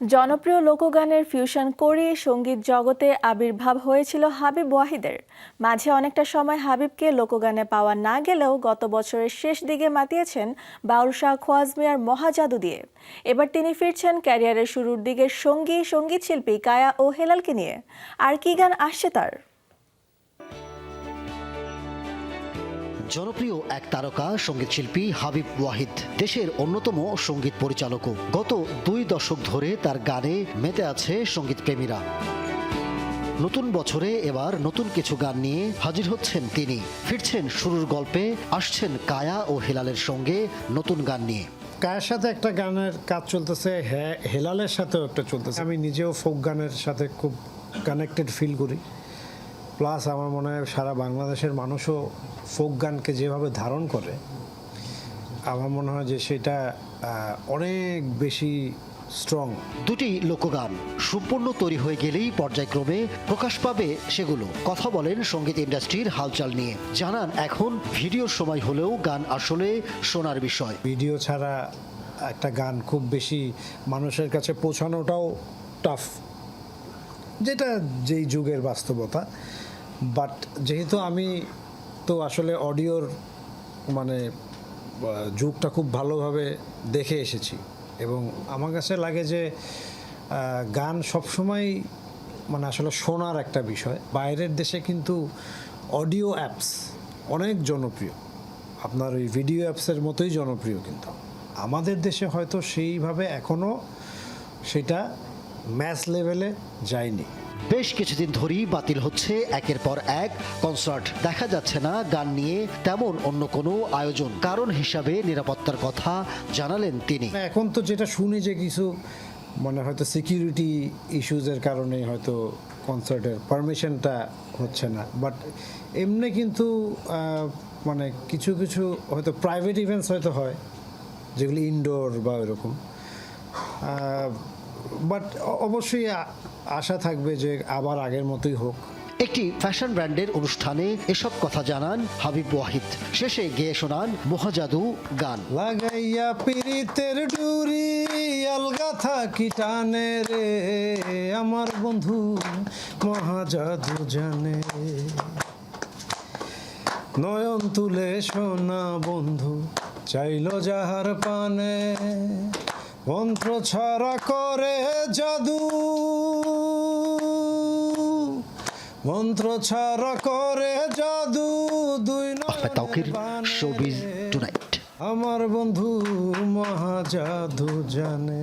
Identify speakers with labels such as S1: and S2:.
S1: জনপ্রিয় লোকগানের ফিউশন করে সংগীত জগতে আবির্ভাব হয়েছিল হাবিব ওয়াহিদের। মাঝে অনেকটা সময় হাবিবকে লোকগানে পাওয়া না গেলেও গত বছরের শেষ দিকে মাতিয়েছেন বাউল শাহ খোয়াজ মিয়ার মহাজাদু দিয়ে। এবার তিনি ফিরছেন ক্যারিয়ারের শুরুর দিকের সঙ্গী, সংগীত শিল্পী কায়া ও হেলালকে নিয়ে। আর কি গান আসছে তার?
S2: জনপ্রিয় এক তারকা সংগীত শিল্পী হাবিব ওয়াহিদ, দেশের অন্যতম সংগীত পরিচালকও। গত দুই দশক ধরে তার গানে মেতে আছে সংগীত প্রেমীরা নতুন বছরে এবার নতুন কিছু গান নিয়ে হাজির হচ্ছেন তিনি। ফিরছেন শুরুর গল্পে, আসছেন কায়া ও হেলালের সঙ্গে নতুন গান নিয়ে।
S3: কায়ের সাথে একটা গানের কাজ চলতেছে হ্যাঁ হেলালের সাথেও একটা চলতেছে। আমি নিজেও ফোক গানের সাথে খুব কানেক্টেড ফিল করি। প্লাস আমার মনে হয় সারা বাংলাদেশের মানুষও ফোক গানকে যেভাবে ধারণ করে আমার মনে হয় যে সেটা অনেক বেশি স্ট্রং
S2: দুটি লোকগান সম্পূর্ণ তৈরি হয়ে গেলেই পর্যায়ক্রমে প্রকাশ পাবে সেগুলো। কথা বলেন সংগীত ইন্ডাস্ট্রির হালচাল নিয়ে। জানান এখন ভিডিওর সময় হলেও গান আসলে শোনার বিষয়।
S3: ভিডিও ছাড়া একটা গান খুব বেশি মানুষের কাছে পৌঁছানোটাও টাফ যেটা যেই যুগের বাস্তবতা। বাট যেহেতু আমি তো আসলে অডিওর মানে যুগটা খুব ভালোভাবে দেখে এসেছি। এবং আমার কাছে লাগে যে গান সবসময় মানে আসলে শোনার একটা বিষয়। বাইরের দেশে কিন্তু অডিও অ্যাপস অনেক জনপ্রিয়। আপনার ওই ভিডিও অ্যাপসের মতোই জনপ্রিয় কিন্তু। আমাদের দেশে হয়তো সেইভাবে এখনও সেটা ম্যাচ লেভেলে যায়নি।
S2: বেশ কিছুদিন ধরেই বাতিল হচ্ছে একের পর এক কনসার্ট। দেখা যাচ্ছে না গান নিয়ে তেমন অন্য কোনো আয়োজন। কারণ হিসাবে নিরাপত্তার কথা জানালেন তিনি।
S3: এখন তো যেটা শুনি যে কিছু মানে হয়তো সিকিউরিটি ইস্যুজের কারণে হয়তো কনসার্টের পারমিশনটা হচ্ছে না। বাট এমনি কিন্তু মানে কিছু কিছু হয়তো প্রাইভেট ইভেন্টস হয়তো হয়, যেগুলি ইনডোর বা এরকম বাট অবশ্যই আশা থাকবে যে আবার আগের মতোই হোক।
S2: একটি ফ্যাশন ব্র্যান্ডের অনুষ্ঠানে এসব কথা জানান হাবিব ওয়াহিদ। শেষে গেয়ে শোনান মহাজাদু গান।
S3: লাগাইয়া পিরিতের ডুরি আলগা থাকি টানে রে। আমার বন্ধু মহাজাদু জানে। নয়ন তুলে শোনা বন্ধু চাইল যাহার পানে। মন্ত্র ছাড়া করে জাদু। মন্ত্র ছাড়া করে জাদু দুই
S2: তাওকির শোবিজ। টুনাইট
S3: আমার বন্ধু মহাজাদু জানে।